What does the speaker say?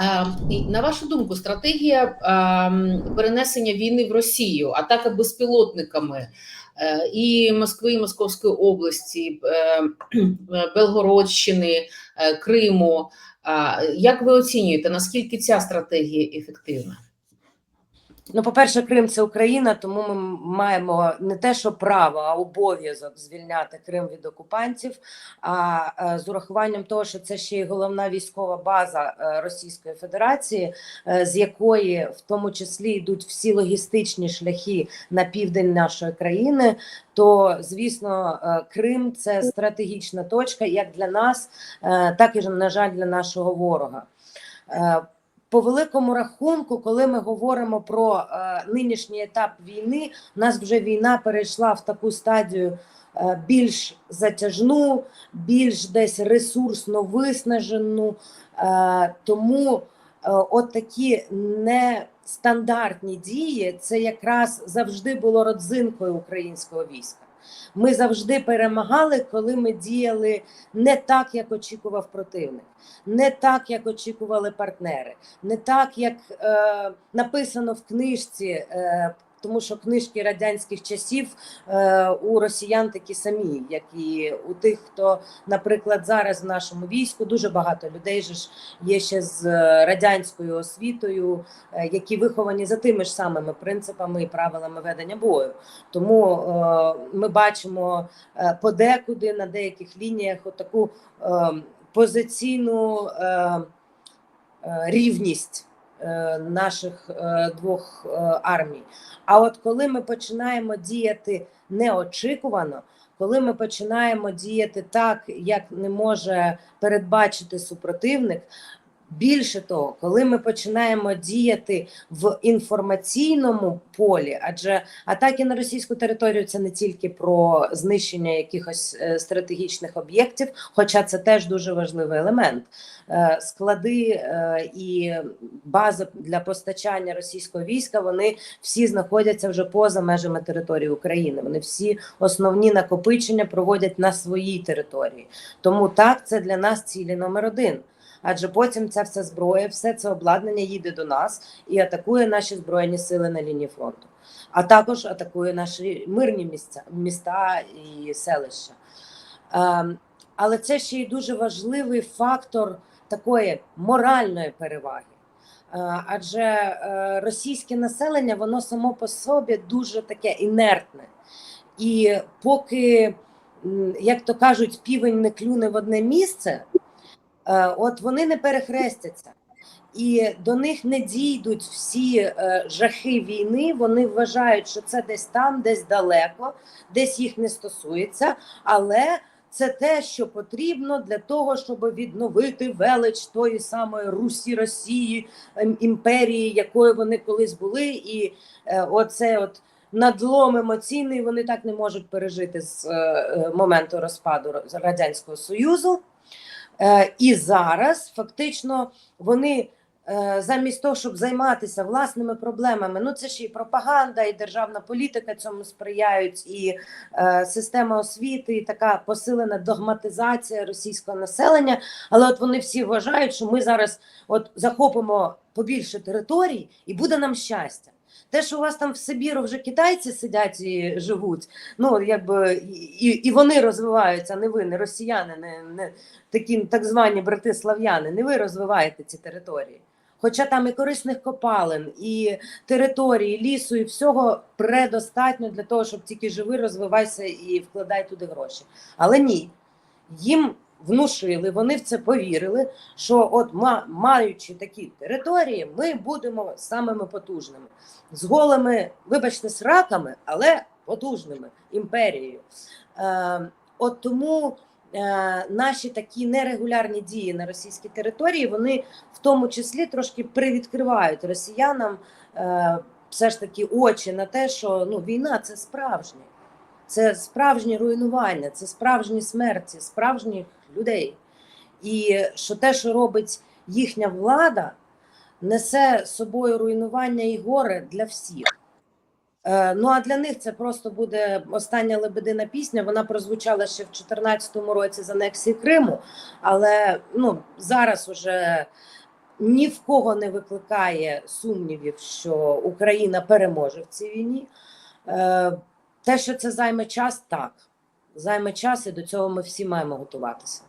Е, і, На вашу думку, стратегія е, перенесення війни в Росію, атака безпілотниками е, і Москви, і Московської області, е, Белгородщини, е, Криму. е, Як ви оцінюєте, наскільки ця стратегія ефективна? Ну, по-перше, Крим це Україна, тому ми маємо не те, що право, а обов'язок звільняти Крим від окупантів. А е, з урахуванням того, що це ще й головна військова база е, Російської Федерації, е, з якої в тому числі йдуть всі логістичні шляхи на південь нашої країни, то звісно, Крим це стратегічна точка як для нас, так і на жаль, для нашого ворога. По великому рахунку, коли ми говоримо про е, нинішній етап війни, у нас вже війна перейшла в таку стадію е, більш затяжну, більш десь ресурсно виснажену. Е, тому е, от такі нестандартні дії це якраз завжди було родзинкою українського війська. Ми завжди перемагали, коли ми діяли не так, як очікував противник, не так, як очікували партнери, не так, як е, написано в книжці. Е, тому що книжки радянських часів е, у росіян такі самі, як і у тих, хто, наприклад, зараз в нашому війську дуже багато людей же ж є ще з е, радянською освітою, е, які виховані за тими ж самими принципами і правилами ведення бою. Тому е, ми бачимо е, подекуди на деяких лініях отаку е, позиційну е, е, рівність наших е, двох е, армій. А от коли ми починаємо діяти неочікувано, коли ми починаємо діяти так, як не може передбачити супротивник. Більше того, коли ми починаємо діяти в інформаційному полі, адже атаки на російську територію це не тільки про знищення якихось е, стратегічних об'єктів, хоча це теж дуже важливий елемент. Е, Склади е, і бази для постачання російського війська вони всі знаходяться вже поза межами території України. Вони всі основні накопичення проводять на своїй території. Тому так це для нас цілі номер один адже потім ця вся зброя, все це обладнання їде до нас і атакує наші збройні сили на лінії фронту, а також атакує наші мирні місця, міста і селища. Ем, але це ще й дуже важливий фактор такої моральної переваги. Е, Адже е, російське населення, воно само по собі дуже таке інертне. І поки, як то кажуть, півень не клюне в одне місце, от вони не перехрестяться. І до них не дійдуть всі е, жахи війни. Вони вважають, що це десь там, десь далеко, десь їх не стосується, але це те, що потрібно для того, щоб відновити велич тої самої Русі Росії ем, імперії, якою вони колись були, і е, оце от. Надлом емоційний вони так не можуть пережити з е, е, моменту розпаду Ро- радянського союзу. Е, І зараз фактично вони е, замість того, щоб займатися власними проблемами, ну це ж і пропаганда, і державна політика цьому сприяють, і е, система освіти, і така посилена догматизація російського населення. Але от вони всі вважають, що ми зараз от захопимо побільше територій, і буде нам щастя. Те, що у вас там в Сибіру вже китайці сидять і живуть, ну якби і, і вони розвиваються, не ви, не росіяни, не, не такі так звані брати слав'яни, не ви розвиваєте ці території. Хоча там і корисних копалин, і території, лісу, і всього предостатньо для того, щоб тільки живи, розвивайся і вкладай туди гроші. Але ні, їм внушили, вони в це повірили, що от ма- маючи такі території, ми будемо самими потужними, з голими, вибачте, сраками, але потужними імперією. Е, от тому е, наші такі нерегулярні дії на російській території, вони в тому числі трошки привідкривають росіянам е, все ж таки очі на те, що ну, війна це справжнє. Це справжнє руйнування, це справжні смерті, справжніх людей. І що те, що робить їхня влада, несе собою руйнування і горе для всіх. Е, Ну а для них це просто буде остання лебедина пісня. Вона прозвучала ще в 2014 році з анексії Криму, але ну зараз уже ні в кого не викликає сумнівів, що Україна переможе в цій війні. Е, Те, що це займе час, так. Займе час, і до цього ми всі маємо готуватися.